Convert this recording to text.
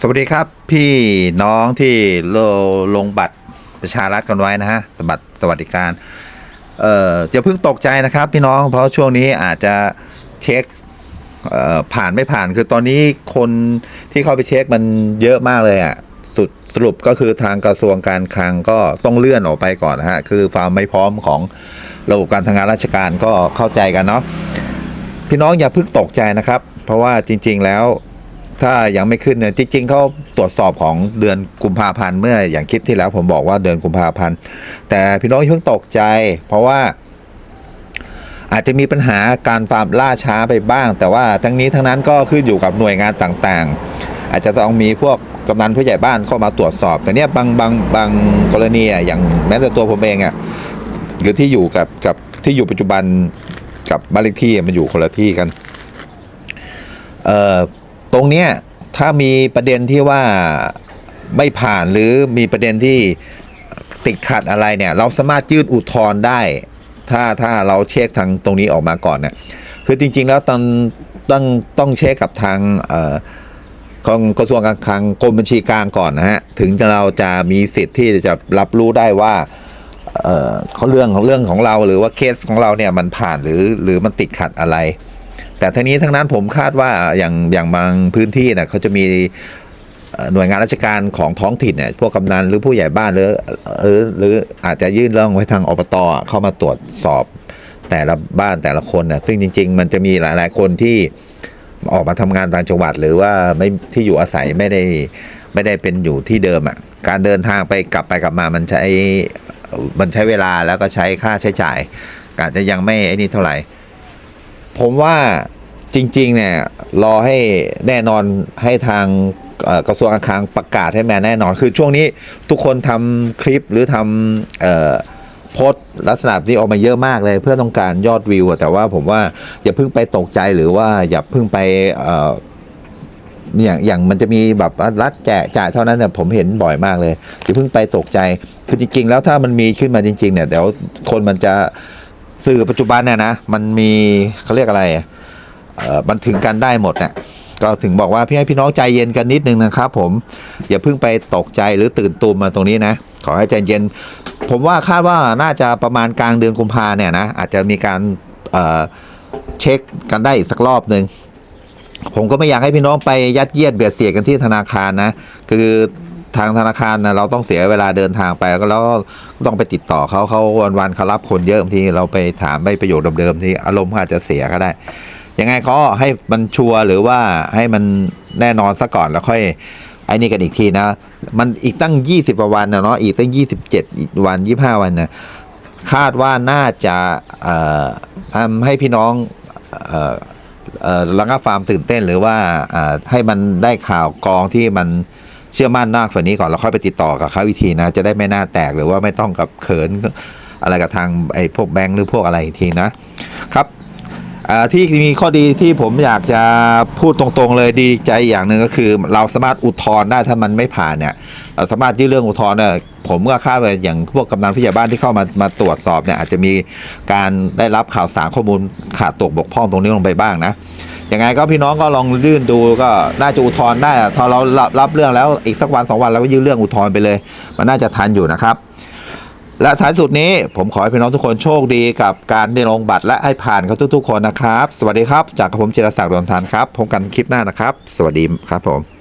สวัสดีครับพี่น้องที่ลลงบัตรประชารัฐกันไว้นะฮะบัตรสวัสดิการ เอ่ออย่าเพิ่งตกใจนะครับพี่น้องเพราะช่วงนี้อาจจะเช็คเอ่อผ่านไม่ผ่านคือตอนนี้คนที่เข้าไปเช็คมันเยอะมากเลยอะ่ะสุดสรุปก็คือทางกระทรวงการคลังก็ต้องเลื่อนออกไปก่อนนะฮะคือความไม่พร้อมของระบบการทำงานราชการก็เข้าใจกันเนาะพี่น้องอย่าเพิ่งตกใจนะครับ เพราะว่าจริง ๆแล้ว ถ้ายังไม่ขึ้นเนี่ยจริงๆเขาตรวจสอบของเดือนกุมภาพันธ์เมื่ออย่างคลิปที่แล้วผมบอกว่าเดือนกุมภาพันธ์ แต่พี่น้องเพิ่งตกใจ เพราะว่าอาจจะมีปัญหาการฟาร์มล่าช้าไปบ้าง แต่ว่าทั้งนี้ทั้งนั้นก็ขึ้นอยู่กับหน่วยงานต่างๆ อาจจะต้องมีพวกกำนันผู้ใหญ่บ้านเข้ามาตรวจสอบ แต่เนี้ยบางบางบางกรณีอะอย่างแม้แต่ตัวผมเองอะหรือที่อยู่กับกับที่อยู่ปัจจุบันกับบ้านเลขที่มันอยู่คนละที่กันเอ่อ ตรงเนี้ยถ้ามีประเด็นที่ว่าไม่ผ่านหรือมีประเด็นที่ติดขัดอะไรเนี่ย เราสามารถยื่นอุทธรณ์ได้ ถ้าถ้าเราเช็คทางตรงนี้ออกมาก่อนเนี่ยคือจริง ๆ แล้วต้องต้องต้องเช็คกับทางของกระทรวงการคลังกรมบัญชีกลางก่อนนะฮะถึงจะเราจะมีสิทธิ์ที่จะรับรู้ได้ว่าเขาเรื่องของเรื่องของเราหรือว่าเคสของเราเนี่ยมันผ่านหรือหรือมันติดขัดอะไร แต่ทั้งนี้ทั้งนั้นผมคาดว่าอย่างอย่างบางพื้นที่เนี่ยเขาจะมีหน่วยงานราชการของท้องถิ่นเนี่ยพวกกำนันหรือผู้ใหญ่บ้านหรือหรือหรืออาจจะยื่นเรื่องไว้ทางอบตเข้ามาตรวจสอบแต่ละบ้านแต่ละคนเนี่ยซึ่งจริง ๆ มันจะมีหลาย ๆ คนที่ออกมาทำงานต่างจังหวัด หรือว่าไม่ที่อยู่อาศัยไม่ได้ไม่ได้เป็นอยู่ที่เดิมอะการเดินทางไปกลับไปกลับมามันใช้มันใช้เวลาแล้วก็ใช้ค่าใช้จ่ายอาจจะยังไม่ไอ้นี่เท่าไหร่ ผมว่าจริงๆเนี่ยรอให้แน่นอนให้ทางกระทรวงการคลังประกาศให้แม่แน่นอน คือช่วงนี้ทุกคนทำคลิปหรือทำโพสลักษณะนี้ออกมาเยอะมากเลย เพื่อต้องการยอดวิว แต่ว่าผมว่าอย่าเพิ่งไปตกใจหรือว่าอย่าเพิ่งไปอย่างอย่างมันจะมีแบบรัฐแจกจ่ายเท่านั้นเนี่ยผมเห็นบ่อยมากเลยอย่าเพิ่งไปตกใจ คือจริง ๆ แล้วถ้ามันมีขึ้นมาจริง ๆ เนี่ยเดี๋ยวคนมันจะ สื่อปัจจุบันเนี่ยนะมันมีเขาเรียกอะไรเออมันถึงกันได้หมดเนี่ยก็ถึงบอกว่าพี่ให้พี่น้องใจเย็นกันนิดนึงนะครับ ผมอย่าเพิ่งไปตกใจหรือตื่นตูมมาตรงนี้นะ ขอให้ใจเย็น ผมว่าคาดว่าน่าจะประมาณกลางเดือนกุมภาเนี่ยนะอาจจะมีการเออเช็คกันได้อีกสักรอบหนึ่งผมก็ไม่อยากให้พี่น้องไปยัดเยียดเบียดเสียดกันที่ธนาคารนะ คือ ทางธนาคารนะเราต้องเสียเวลาเดินทางไปแล้วก็ต้องไปติดต่อเขาเขาวันๆเขารับคนเยอะบางทีเราไปถามไม่ประโยชน์เดิมๆที่อารมณ์อาจจะเสียก็ได้ยังไงเขาให้มันชัวร์หรือว่าให้มันแน่นอนซะก่อนแล้วค่อยไอ้นี่กันอีกทีนะ มันอีกตั้ง 20กว่าวันนะเนาะอีกตั้ง 27 วัน 25 วันนะคาดว่าน่าจะเอ่อทำให้พี่น้องเอ่อเอ่อระงับความตื่นเต้นหรือว่าอ่าให้มันได้ข่าวกรองที่มัน เชื่อมั่นมากกว่านี้ก่อนแล้วค่อยไปติดต่อกับเขาอีกทีนะ จะได้ไม่น่าแตกหรือว่าไม่ต้องกับเขินอะไรกับทางไอ้พวกแบงค์หรือพวกอะไรอีกทีนะครับ ที่มีข้อดีที่ผมอยากจะพูดตรงๆเลยดีใจอย่างหนึ่งก็คือ เราสามารถอุทธรณ์ได้ถ้ามันไม่ผ่านเนี่ยเราสามารถยื่นเรื่องอุทธรณ์เนี่ยผมก็คาดว่าอย่างพวกกำนันผู้ใหญ่บ้านที่เข้ามามาตรวจสอบเนี่ยอาจจะมีการได้รับข่าวสารข้อมูลขาดตกบกพร่องตรงนี้ลงไปบ้างนะยังไงก็พี่น้องก็ลองยื่นดูก็น่าจะอุทธรณ์ได้อะถ้าเรารับรับเรื่องแล้วอีกสักวันสองวันเราก็ยื่นเรื่องอุทธรณ์ไปเลย มันน่าจะทันอยู่นะครับ และท้ายสุดนี้ผมขอให้พี่น้องทุกคนโชคดีกับการได้ลงบัตรและให้ผ่านเขาทุกๆคนนะครับ สวัสดีครับ จากผมจิรศักดิ์ดวงทานครับพบกันคลิปหน้านะครับ สวัสดีครับผม